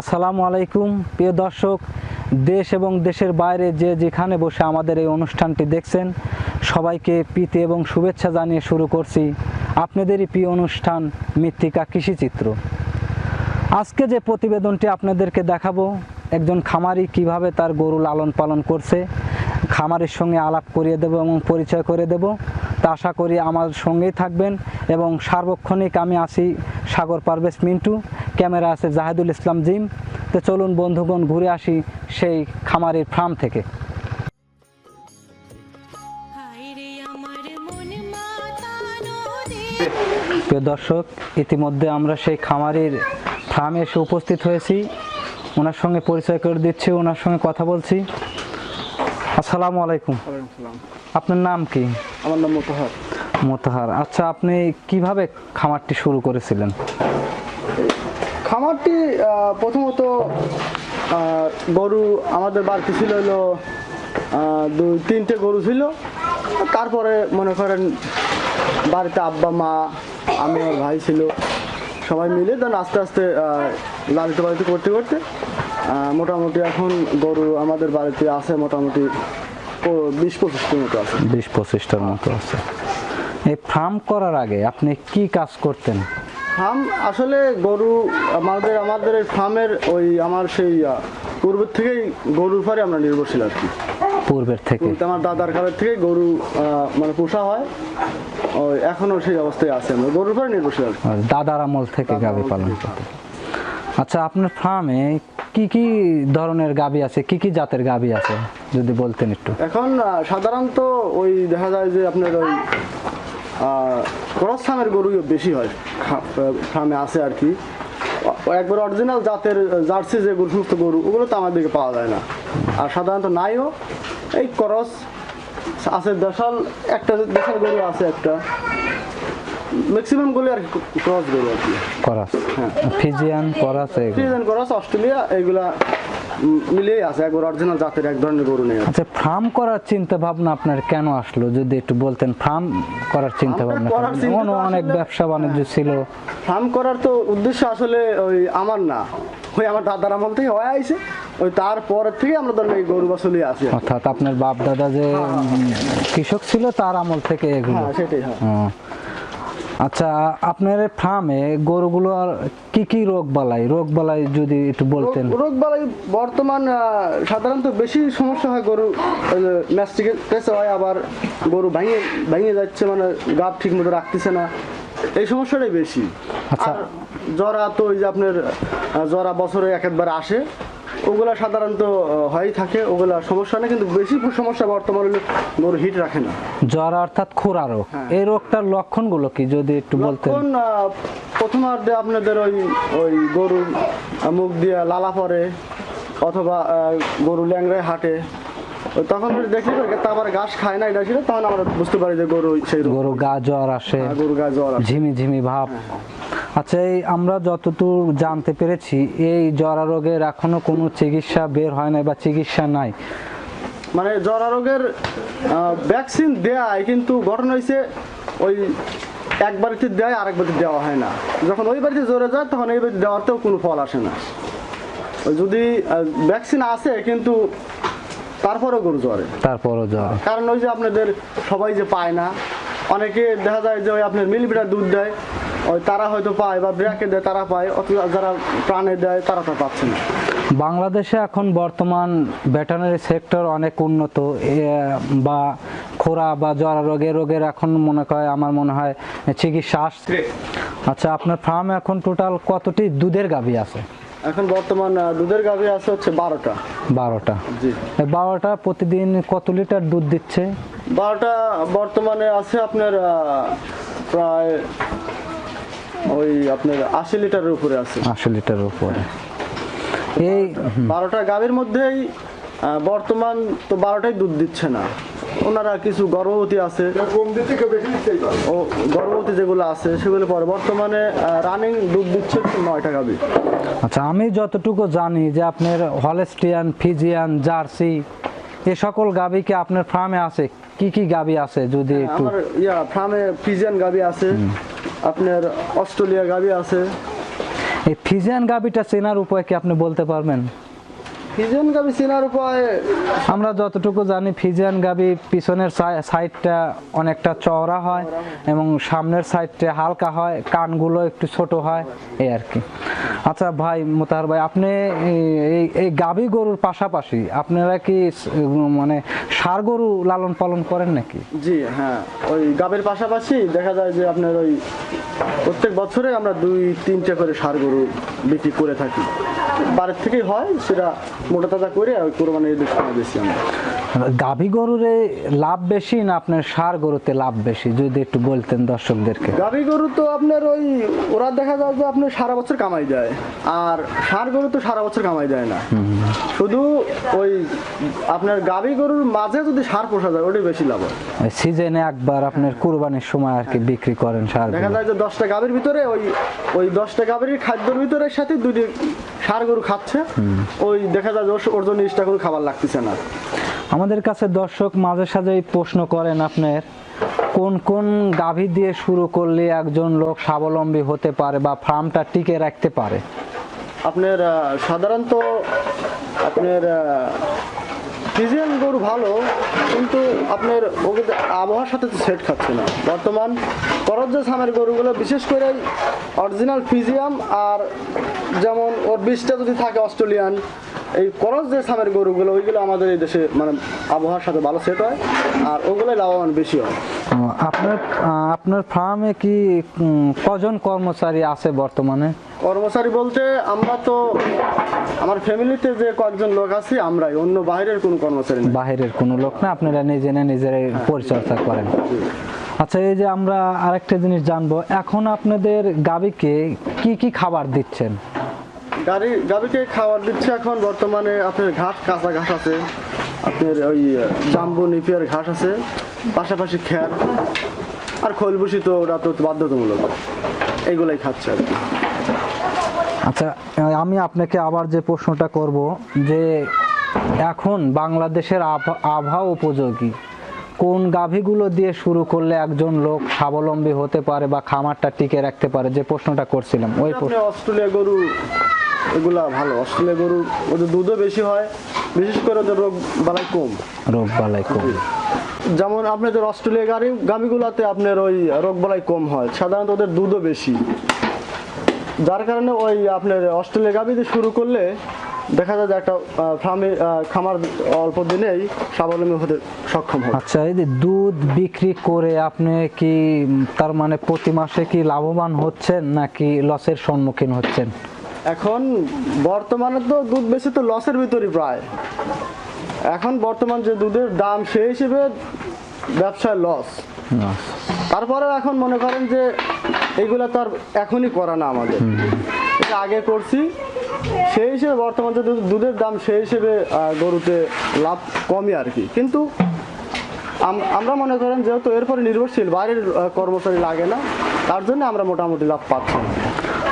আসসালামু আলাইকুম, প্রিয় দর্শক, দেশ এবং দেশের বাইরে যে যেখানে বসে আমাদের এই অনুষ্ঠানটি দেখছেন, সবাইকে প্রীতি এবং শুভেচ্ছা জানিয়ে শুরু করছি আপনাদেরই প্রিয় অনুষ্ঠান মৃত্তিকা কৃষিচিত্র। আজকে যে প্রতিবেদনটি আপনাদেরকে দেখাবো, একজন খামারি কীভাবে তার গরু লালন পালন করছে, খামারের সঙ্গে আলাপ করিয়ে দেব এবং পরিচয় করে দেব, তা আশা করি আমার সঙ্গেই থাকবেন এবং সার্বক্ষণিক আমি আছি সাগর পারভেজ মিন্টু ক্যামেরা আছে জাহেদুল ইসলাম জিম। তো চলুন বন্ধুগণ ঘুরে আসি সেই খামারের ফার্ম থেকে। মন প্রিয় দর্শক ইতিমধ্যে আমরা সেই খামারের ফার্মে এসে উপস্থিত হয়েছি। ওনার সঙ্গে পরিচয় করে দিচ্ছি ওনার সঙ্গে কথা বলছি। আসসালামু আলাইকুম। আপনার নাম কি? আমার নাম মোতাহার। মোতাহার। আচ্ছা আপনি কীভাবে খামারটি শুরু করেছিলেন? খামারটি প্রথমত গরু আমাদের বাড়িতে ছিল হলো দুই, তিনটে গরু ছিল। তারপরে মনে করেন বাড়িতে আব্বা, মা, আমি, আমার ভাই ছিল, সবাই মিলে দেন আস্তে আস্তে লালিত পালিত করতে করতে মোটামুটি এখন গরু আমাদের বাড়িতে আছে মোটামুটি বিশ পঁচিশটির মতো আছে। বিশ পঁচিশটার মতো আছে। এই ফার্ম করার আগে আপনি কি কাজ করতেন? ফার্ম আসলে গরু আমাদের আমাদের এই ফার্মের ওই আমার সেই পূর্বের থেকেই গরুর পরে আমরা নির্ভরশীল আর কি। পূর্বের থেকে? আমার দাদার কালের থেকে গরু মানে পোষা হয়। ওই এখনও সেই অবস্থায় আছে আমরা গরুর পরে নির্ভরশীল। দাদার আমল থেকে গাভী পালন করতে। আচ্ছা আপনার ফার্মে কি কি ধরনের গাবি আছে? কি কি জাতের গাবি আছে? যদি বলতেন একটু। এখন সাধারণত ওই দেখা যায় যে আপনার ওই ক্রস ফার্মের গরুই বেশি হয়। ফার্মে আছে আর কি। একবার অরিজিনাল জাতের জার্সি যে গরু সমস্ত গরু ওগুলো তো আমাদেরকে পাওয়া যায় না। আর সাধারণত নাইও। এই ক্রস আছে দেশাল একটা দেশাল গরু আছে একটা। ম্যাক্সিমাম গরু আর ক্রস গরু আর কি। করাস। ফিজিয়ান করাস এগুলো। ফ্রিজেন ক্রস অস্ট্রেলিয়া এইগুলা উম, মিলিয়েই আছে একবার অরিজিনাল জাতের এক ধরনের গরু নেই। আচ্ছা ফার্ম করার চিন্তা ভাবনা আপনার কেন আসলো? যদি একটু বলতেন ফার্ম করার চিন্তা ভাবনা অনেক ব্যবসা বাণিজ্য ছিল। ফার্ম করার তো উদ্দেশ্য আসলে ওই আমার না। ওই আমার দাদার আমল থেকে হয়ে আইছে। ওই তারপরের থেকে আমরা ধরেন এই গরু বাছুলি আছে। অর্থাৎ আপনার বাপ দাদা যে কৃষক ছিল তার আমল থেকে এগুলো। হ্যাঁ সেটাই হ্যাঁ। আচ্ছা আপনার ফার্মে গরুগুলো আর কি কি রোগ বালাই? রোগ বালাই যদি একটু বলতেন। রোগ বালাই বর্তমান সাধারণত বেশি সমস্যা হয় গরু ম্যাস্টিকের কেসে হয় আবার গরু ভেঙে ভেঙে যাচ্ছে মানে গাব ঠিক মতো রাখতেছে না। এই সমস্যাটাই বেশি। আচ্ছা। জরা তো ওই যে আপনার জরা বছরে এক একবার আসে। ওগুলা সাধারণত হয়েই থাকে ওগুলা সমস্যা নেই কিন্তু বেশি সমস্যা বর্তমানে হলো গরু হিট রাখে না জ্বর অর্থাৎ খুরা রোগ হ্যাঁ। এই রোগটার লক্ষণগুলো কি যদি একটু বলতেন প্রথমার্ধে আপনাদের ওই ওই গরুর মুখ দিয়ে লালা পড়ে অথবা গরু ল্যাংড়ায় হাঁটে তখন যদি দেখি তারপরে ঘাস খায় না এটা ছিল তখন আমরা বুঝতে পারি যে গরু সেই। গরু গা জ্বর আসে হ্যাঁ, গরু গায়ে জ্বর। ঝিমি ঝিমি ভাব আচ্ছা এই আমরা যতদূর জানতে পেরেছি এই জরা রোগের এখনও কোনো চিকিৎসা বের হয় নাই বা চিকিৎসা নাই। মানে জরা রোগের ভ্যাকসিন দেয় কিন্তু ঘটনা হয়েছে ওই এক বাড়িতে দেয় আরেক বাড়িতে দেওয়া হয় না। যখন ওই বাড়িতে জোরে যায় তখন এই বাড়িতে দেওয়াতেও কোনো ফল আসে না। যদি ভ্যাকসিন আছে কিন্তু তারপরেও গরু জ্বরে। তারপরও জ্বর। কারণ ওই যে আপনাদের সবাই যে পায় না অনেকে দেখা যায় যে ওই আপনার মিলিমিটার দুধ দেয় ওই তারা হয়তো পায় বা ব্র্যাকে দেয় তারা পায় অথবা যারা প্রাণে দেয় তারা তো পাচ্ছে না। বাংলাদেশে এখন বর্তমান ভেটেনারি সেক্টর অনেক উন্নত। বা খোরা বা জরা রোগের রোগের এখন মনে করে আমার মনে হয় চিকিৎসা আসছে। আচ্ছা আপনার ফার্মে এখন টোটাল কতটি দুধের গাভী আছে? এখন বর্তমান দুধের গাভী আছে হচ্ছে বারোটা। বারোটা। জি। বারোটা প্রতিদিন কত লিটার দুধ দিচ্ছে? বারোটা বর্তমানে আছে আপনার প্রায় ওই আপনার আশি লিটারের উপরে আছে। আশি লিটারের উপরে। এই বারোটা গাভীর মধ্যেই বর্তমান তো বারোটাই দুধ দিচ্ছে না। ওনারা কিছু গর্ভবতী আছে। ও গর্ভবতী যেগুলো আছে সেগুলো পরে। বর্তমানে রানিং দুধ দিচ্ছে নয়টা গাভী। আচ্ছা আমি যতটুকু জানি যে আপনার হলেস্টিয়ান ফিজিয়ান জার্সি এ সকল গাবি কি আপনার ফার্মে আছে? কি কি গাবি আছে যদি একটু? ইয়া ফার্মে ফিজিয়ান গাবি আছে আপনার অস্ট্রেলিয়া গাবি আছে। এই ফিজিয়ান গাবিটা চেনার উপায় কি আপনি বলতে পারবেন? ফিজিয়ান গাবি চেনার উপায় আমরা যতটুকু জানি ফিজিয়ান গাবি পিছনের সাইডটা অনেকটা চওড়া হয় এবং সামনের সাইডটা হালকা হয় কানগুলো একটু ছোট হয় এই আর কি। আচ্ছা ভাই মোতাহার ভাই আপনি এই- এই গাবি গরুর পাশাপাশি আপনারা কি মানে ষাড় গরু লালন পালন করেন নাকি? জি হ্যাঁ। ওই গাবের পাশাপাশি দেখা যায় যে আপনার ওই প্রত্যেক বছরে আমরা দুই তিনটে করে সার গরু বিক্রি করে থাকি। বাড়ির থেকেই হয় সেটা মোটা তাজা করে ওই কোরবানির ঈদের সময় বেশি আমরা। গাভী গরুরে লাভ বেশি না আপনার ষাড় গরুতে লাভ বেশি? যদি একটু বলতেন দর্শকদেরকে। গাভী গরু তো আপনার ওই ওরা দেখা যায় যে আপনি সারা বছর কামাই দেয়। আর ষাঁড় গরু তো সারা বছর কামাই দেয় না। শুধু ওই আপনার গাভী গরুর মাঝে যদি সার পোষা যায় ওটাই বেশি লাভ হয়। সিজনে একবার আপনার কুরবানির সময় আর কি বিক্রি করেন সার দেখা যায় যে দশটা গাভীর ভিতরে ওই ওই দশটা গাভীর খাদ্যের ভিতরে সাথে দুটি সার গরু খাচ্ছে। ওই দেখা ওর- জন্য গরু খাবার লাগতেছে না। আমাদের কাছে দর্শক মাঝে সাঝেই প্রশ্ন করেন আপনার কোন কোন গাভী দিয়ে শুরু করলে একজন লোক স্বাবলম্বী হতে পারে বা ফার্মটা টিকে রাখতে পারে? আপনার সাধারণত আপনার ফিজিয়ান গরু ভালো কিন্তু আপনার ওকে আবহাওয়ার সাথে তো সেট খাচ্ছে না। বর্তমান করজ্জ সামের গরুগুলো বিশেষ করে অরিজিনাল ফিজিয়াম আর যেমন ওর বিষটা যদি থাকে অস্ট্রেলিয়ান এই করজ যে সামের গরুগুলো ওইগুলো আমাদের এই দেশে মানে আবহাওয়ার সাথে ভালো সেট হয় আর ওগুলোই লাভবান বেশি হয়। আপনার আপনার ফার্মে কি কজন কর্মচারী আছে বর্তমানে? কর্মচারী বলতে আমরা তো আমার ফ্যামিলিতে যে কয়েকজন লোক আছি আমরাই অন্য বাইরের কোনো কর্মচারী নেই। বাহিরের কোনো লোক না আপনারা নিজে না নিজেরাই পরিচর্যা করেন। আচ্ছা এই যে আমরা আরেকটা জিনিস জানব এখন আপনাদের গাভীকে কি কি খাবার দিচ্ছেন? গাড়ি গাড়িকে খাবার দিচ্ছে এখন বর্তমানে আপনার ঘাস কাঁচা ঘাস আছে। আপনার ওই জাম্বু নিপিয়ার ঘাস আছে। পাশাপাশি খ্যার আর খৈলবুসি তো ওটা তো বাধ্যতামূলক। এইগুলাই খাচ্ছে আর কি। আচ্ছা আমি আপনাকে আবার যে প্রশ্নটা করব যে এখন বাংলাদেশের আবহা- আবহাওয়া উপযোগী? কোন গাভীগুলো দিয়ে শুরু করলে একজন লোক স্বাবলম্বী হতে পারে বা খামারটা টিকে রাখতে পারে? যে প্রশ্নটা করছিলাম ওই প্রশ্ন অস্ট্রেলিয়া গরু এগুলা ভালো। অস্ট্রেলিয়া গরু ওদের দুধও বেশি হয় বিশেষ করে ওদের রোগ বালাই কম। রোগ বালাই কম। যেমন আপনাদের অস্ট্রেলিয়া গাড়ি গাভিগুলোতে আপনার ওই রোগ বালাই কম হয় সাধারণত ওদের দুধও বেশি। যার কারণে ওই আপনার অস্ট্রেলিয়া গাভি দিয়ে শুরু করলে দেখা যায় যে একটা ফার্মে খামার অল্প দিনেই স্বাবলম্বী হতে সক্ষম হয়। আচ্ছা এই যে দুধ বিক্রি করে আপনি কি তার মানে প্রতি মাসে কি লাভবান হচ্ছেন নাকি লসের সম্মুখীন হচ্ছেন? এখন বর্তমানে তো দুধ বেশি তো লসের ভিতরই প্রায়। এখন বর্তমান যে দুধের দাম সেই হিসেবে ব্যবসায় লস তারপরে এখন মনে করেন যে এইগুলা তো আর এখনই করা না আমাদের। এটা আগে করছি সেই হিসেবে বর্তমান যে দুধ- দুধের দাম সেই হিসেবে গরুতে লাভ কমই আর কি। কিন্তু আমরা মনে করেন যেহেতু এরপরে নির্ভরশীল বাইরের কর্মচারী লাগে না তার জন্য আমরা মোটামুটি লাভ পাচ্ছি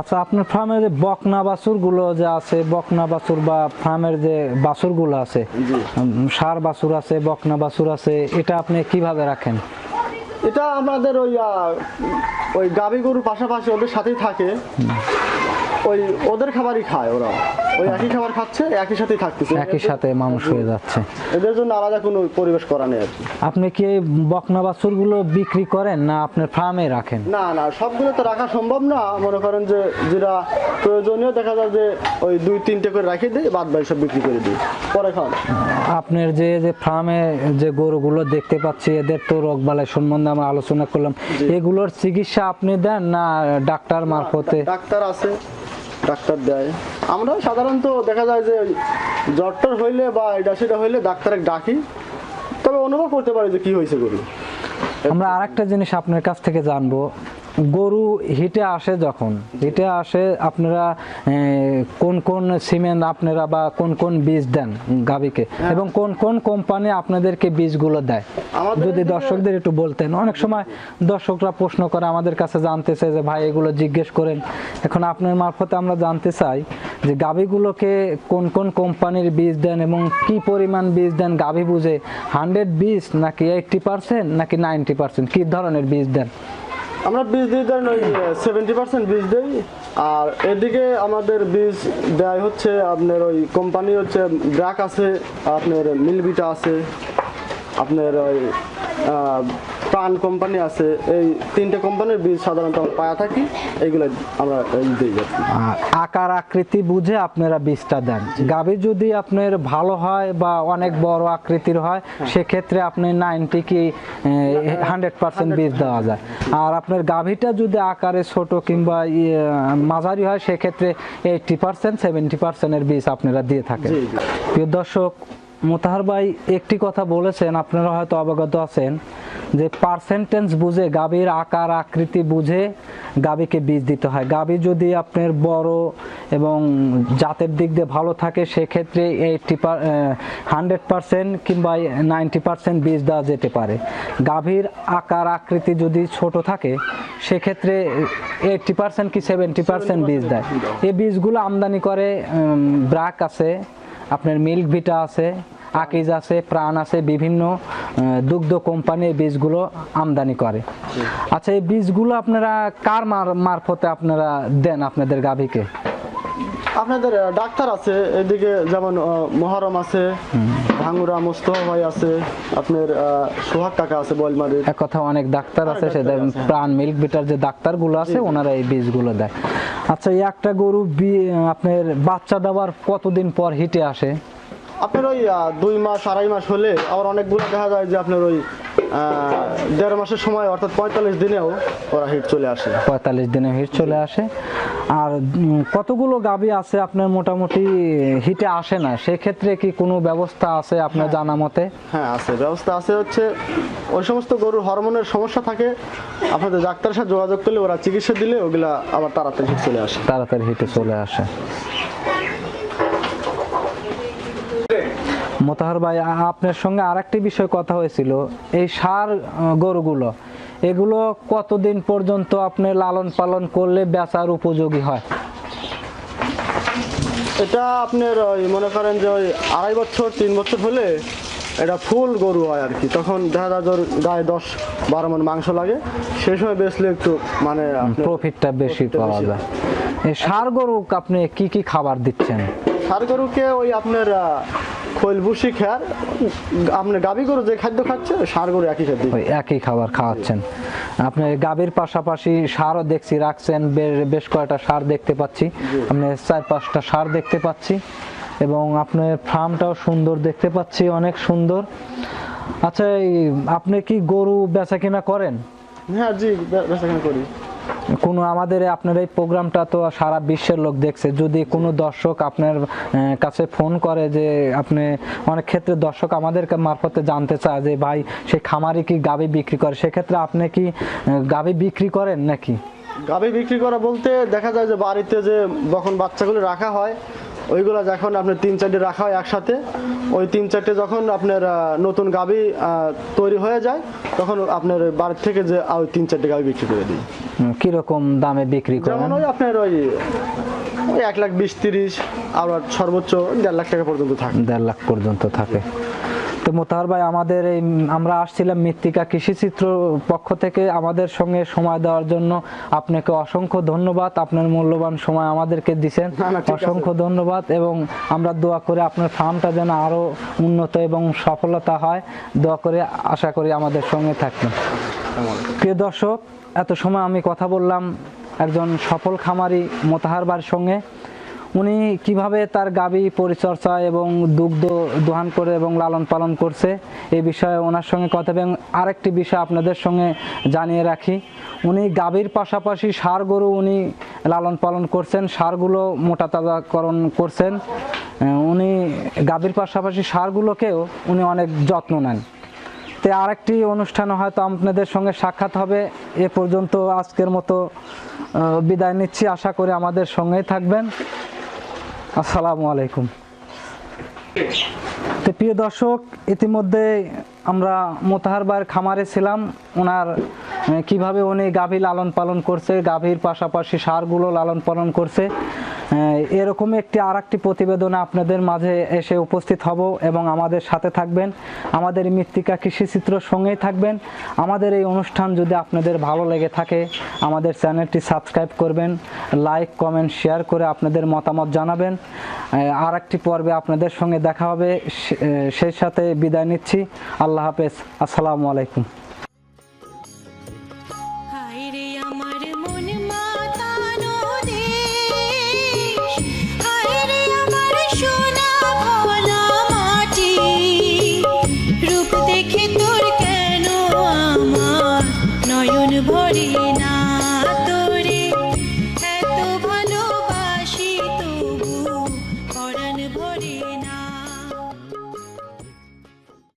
আচ্ছা আপনার ফার্মের যে বকনা বাছুরগুলো যে আছে বকনা বাছুর বা ফার্মের যে বাছুরগুলো আছে সার বাছুর আছে বকনা বাছুর আছে এটা আপনি কীভাবে রাখেন? এটা আমাদের ওই ওই গাভী গরুর পাশাপাশি ওদের সাথেই থাকে। ওই ওদের খাবারই খায় ওরা। ওই একই খাবার খাচ্ছে একই সাথেই থাকতেছে। একই সাথে মানুষ হয়ে যাচ্ছে। এদের জন্য আলাদা কোনো পরিবেশ করা নেই আর কি। আপনি কি বকনা বাছুরগুলো বিক্রি করেন না আপনার ফার্মে রাখেন? না না সবগুলো তো রাখা সম্ভব না। মনে করেন যে যেটা প্রয়োজনীয় দেখা যায় যে ওই দুই তিনটে করে রাখি দিই বাদ বাকি সব বিক্রি করে দিই। পরে খান আপনার যে যে ফার্মে যে গরুগুলো দেখতে পাচ্ছি এদের তো রোগ বালাই সম্বন্ধে আমরা আলোচনা করলাম। এগুলোর চিকিৎসা আপনি দেন না ডাক্তার মারফতে? ডাক্তার আছে। ডাক্তার দেয়। আমরা সাধারণত দেখা যায় যে জ্বরটর হইলে বা এটা সেটা হইলে ডাক্তারে ডাকি। তবে অনুভব করতে পারি যে কি হয়েছে গরু। আমরা আরেকটা জিনিস আপনার কাছ থেকে জানব। গরু হিটে আসে যখন হিটে আসে আপনারা কোন কোন সিমেন্ট আপনারা বা কোন কোন বীজ দেন গাবিকে এবং কোন কোন কোম্পানি আপনাদেরকে বীজগুলো দেয়? যদি দর্শকদের একটু বলতেন অনেক সময় দর্শকরা প্রশ্ন করে আমাদের কাছে জানতে চায় যে ভাই এগুলো জিজ্ঞেস করেন। এখন আপনার মারফতে আমরা জানতে চাই যে গাভীগুলোকে কোন কোন কোম্পানির বীজ দেন এবং কি পরিমাণ বীজ দেন গাভী বুঝে? হান্ড্রেড বীজ নাকি এইটটি পার্সেন্ট নাকি নাইনটি পার্সেন্ট? কি ধরনের বীজ দেন? আমরা বীজ দিই ধরেন ওই সেভেন্টি পার্সেন্ট বীজ দিই, আর এদিকে আমাদের বীজ দেয় হচ্ছে আপনার ওই কোম্পানি হচ্ছে ব্র্যাক আছে, আপনার মিলবিটা আছে, আপনার ওই প্রাণ কোম্পানি আছে এই তিনটে কোম্পানির বীজ সাধারণত আমরা পায়া থাকি এগুলো আমরা দিই আর আকার আকৃতি বুঝে আপনারা বীজটা দেন। গাভী যদি আপনার ভালো হয় বা অনেক বড় আকৃতির হয় সেক্ষেত্রে আপনি নাইনটি কি হান্ড্রেড পার্সেন্ট বীজ দেওয়া যায়। আর আপনার গাভীটা যদি আকারে ছোট কিংবা মাঝারি হয় সেক্ষেত্রে এইটটি পার্সেন্ট সেভেন্টি পার্সেন্টের বীজ আপনারা দিয়ে থাকেন। প্রিয় দর্শক মোতাহার ভাই একটি কথা বলেছেন, আপনারা হয়তো অবগত আছেন, যে পার্সেন্টেজ বুঝে, গাভীর আকার, আকৃতি বুঝে গাভীকে বীজ দিতে হয়। গাভী যদি আপনার বড় এবং জাতের দিক দিয়ে ভালো থাকে, সেক্ষেত্রে এইটটি হান্ড্রেড পার্সেন্ট কিংবা নাইনটি পার্সেন্ট বীজ দেওয়া যেতে পারে। গাভীর আকার, আকৃতি যদি ছোট থাকে, সেক্ষেত্রে এইটটি পার্সেন্ট কি সেভেন্টি পার্সেন্ট বীজ দেয়। এই বীজগুলো আমদানি করে ব্রাক আছে, আপনার মিল্ক ভিটা আছে আকিজ আছে প্রাণ আছে বিভিন্ন দুগ্ধ কোম্পানি বীজগুলো আমদানি করে। আচ্ছা এই বীজগুলো আপনারা কার মার- মারফতে আপনারা দেন আপনাদের গাভীকে? আপনাদের ডাক্তার আছে এদিকে যেমন মহরম আছে ভাঙ্গুরা মোস্তফা ভাই আছে আপনার সোহাগ কাকা আছে বলমারির এক কথা অনেক ডাক্তার আছে সেটা হ্যাঁ। প্রাণ মিল্ক বিটার যে ডাক্তারগুলো আছে ওনারা এই বীজগুলো দেয়। আচ্ছা এই একটা গরু আপনার বাচ্চা দেওয়ার কতদিন পর হিটে আসে? আপনার ওই দুই মাস আড়াই মাস হলে আবার অনেকগুলো দেখা যায় যে আপনার ওই দেড় মাসের সময় অর্থাৎ পঁয়তাল্লিশ দিনেও ওরা হিট চলে আসে। পঁয়তাল্লিশ দিনে হিট চলে আসে। আর কতগুলো গাবি আছে আপনার মোটামুটি হিটে আসে না? সেক্ষেত্রে কি কোনো ব্যবস্থা আছে আপনার জানা মতে? হ্যাঁ আছে। ব্যবস্থা আছে হচ্ছে ওই সমস্ত গরুর হরমোনের সমস্যা থাকে আপনাদের ডাক্তারের সাথে যোগাযোগ করলে ওরা চিকিৎসা দিলে ওগুলা আবার তাড়াতাড়ি হিট চলে আসে। তাড়াতাড়ি হিটে চলে আসে। মোতাহার ভাই আপনার সঙ্গে আরেকটি বিষয় কথা হয়েছিল। এই সার গরুগুলো এগুলো কতদিন পর্যন্ত আপনি লালন পালন করলে বেচার উপযোগী হয়? এটা আপনার ওই মনে করেন যে ওই আড়াই বছর তিন বছর হলে এটা ফুল গরু হয় আর কি। তখন দেখা যায় ওর গায়ে দশ বারো মন মাংস লাগে। সেই সময় বেচলে একটু মানে প্রফিটটা বেশি পাওয়া যায়। এই সার গরু আপনি কি কি খাবার দিচ্ছেন? ষাঁড় গরুকে ওই আপনার খৈল ভুসি খেয়ার আপনার গাভী গরু যে খাদ্য খাচ্ছে ষাঁড় গরু একই খাদ্য। একই খাবার খাওয়াচ্ছেন। আপনি গাভীর পাশাপাশি সারও দেখছি রাখছেন বেশ কয়টা সার দেখতে পাচ্ছি। আপনি চার পাঁচটা সার দেখতে পাচ্ছি এবং আপনার ফার্মটাও সুন্দর দেখতে পাচ্ছি অনেক সুন্দর। আচ্ছা এই আপনি কি গরু বেচা কিনা করেন? হ্যাঁ জি বেচা কিনা করি। কোনো আমাদের আপনার এই প্রোগ্রামটা তো সারা বিশ্বের লোক দেখছে। যদি কোনো দর্শক আপনার কাছে ফোন করে যে আপনি অনেক ক্ষেত্রে দর্শক আমাদের মারফতে জানতে চায় যে ভাই, সে খামারে কি গাবি বিক্রি করে? সেক্ষেত্রে আপনি কি গাবি বিক্রি করেন নাকি? গাভী বিক্রি করা বলতে দেখা যায় যে বাড়িতে যে যখন বাচ্চাগুলো রাখা হয় ওইগুলো যখন আপনার তিন চারটে রাখা হয় একসাথে ওই তিন চারটে যখন আপনার নতুন গাভী তৈরি হয়ে যায় তখন আপনার বাড়ির থেকে যে ওই তিন চারটে গাভী বিক্রি করে দিই। কীরকম দামে বিক্রি করেন? যেমন ওই আপনার ওই ওই এক লাখ বিশ তিরিশ আবার সর্বোচ্চ দেড় লাখ টাকা পর্যন্ত থাকে। দেড় লাখ পর্যন্ত থাকে। তো মোতাহার ভাই আমাদের এই আমরা আসছিলাম মৃত্তিকা কৃষিচিত্র পক্ষ থেকে। আমাদের সঙ্গে সময় দেওয়ার জন্য আপনাকে অসংখ্য ধন্যবাদ। আপনার মূল্যবান সময় আমাদেরকে দিছেন। না, না, ঠিক আছে। অসংখ্য ধন্যবাদ এবং আমরা দোয়া করে আপনার ফার্মটা যেন আরও উন্নত এবং সফলতা হয়। দোয়া করে আশা করি আমাদের সঙ্গে থাকবেন। প্রিয় দর্শক এত সময় আমি কথা বললাম একজন সফল খামারি মোতাহার বার সঙ্গে। উনি কীভাবে তার গাবি পরিচর্যা এবং দুগ্ধ দোহান করে এবং লালন পালন করছে, এই বিষয়ে ওনার সঙ্গে কথা এবং আরেকটি বিষয় আপনাদের সঙ্গে জানিয়ে রাখি, উনি গাভীর পাশাপাশি সার গরু উনি লালন পালন করছেন, সারগুলো মোটা তাজাকরণ করছেন। উনি গাভীর পাশাপাশি সারগুলোকেও উনি অনেক যত্ন নেন। তো আরেকটি অনুষ্ঠান হয়তো আপনাদের সঙ্গে সাক্ষাৎ হবে, এ পর্যন্ত আজকের মতো বিদায় নিচ্ছি। আশা করি আমাদের সঙ্গেই থাকবেন। আসসালামু আলাইকুম। তো প্রিয় দর্শক, ইতিমধ্যে আমরা মোতাহারবার খামারে ছিলাম। ওনার কীভাবে উনি গাভীর লালন পালন করছে, গাভীর পাশাপাশি সারগুলো লালন পালন করছে। এরকম একটি আর একটি প্রতিবেদনে আপনাদের মাঝে এসে উপস্থিত হব এবং আমাদের সাথে থাকবেন। আমাদের মৃত্তিকা কৃষিচিত্র সঙ্গেই থাকবেন। আমাদের এই অনুষ্ঠান যদি আপনাদের ভালো লেগে থাকে, আমাদের চ্যানেলটি সাবস্ক্রাইব করবেন, লাইক, কমেন্ট, শেয়ার করে আপনাদের মতামত জানাবেন। আর একটি পর্বে আপনাদের সঙ্গে দেখা হবে সেই সাথে বিদায় নিচ্ছি। আল্লাহ হাফেজ। আসসালামু আলাইকুম।